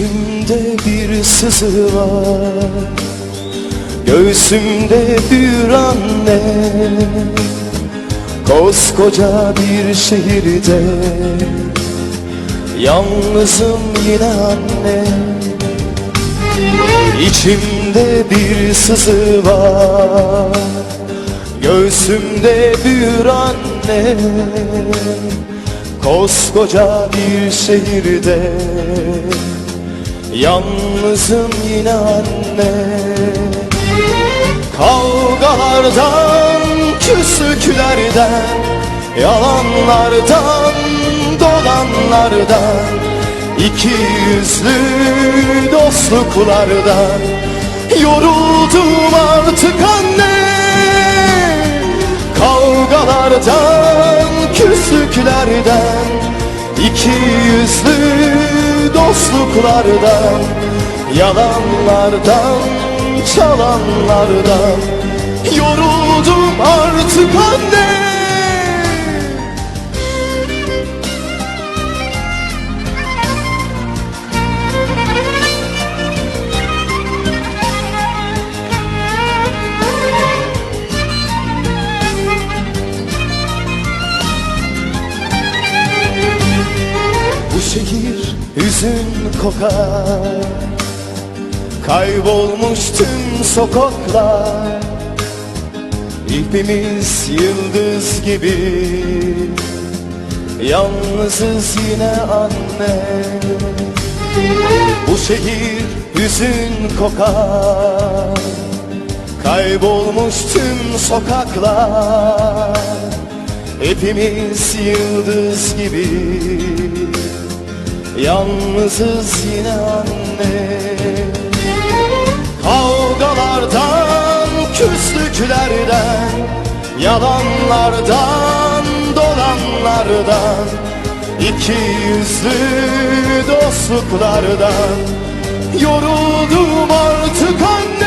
İçimde bir sızı var. Göğsümde bir anne. Koskoca bir şehirde. Yalnızım yine anne. İçimde bir sızı var. Göğsümde bir anne. Koskoca bir şehirde Yalnızım yine anne. Kavgalardan, küslüklerden Yalanlardan, dolanlardan iki yüzlü dostluklardan Yoruldum artık anne. Kavgalardan, küslüklerden iki yüzlü dostluklardan Yalanlardan, çalanlardan. Yoruldum artık anne. Bu şehir hüzün kokar Kaybolmuş tüm sokaklar. İpimiz yıldız gibi Yalnızız yine anne. Bu şehir hüzün kokar Kaybolmuş tüm sokaklar. Hepimiz yıldız gibi Yalnızız yine anne. Kavgalardan, küslüklerden Yalanlardan, dolanlardan iki yüzlü dostluklardan. Yoruldum artık anne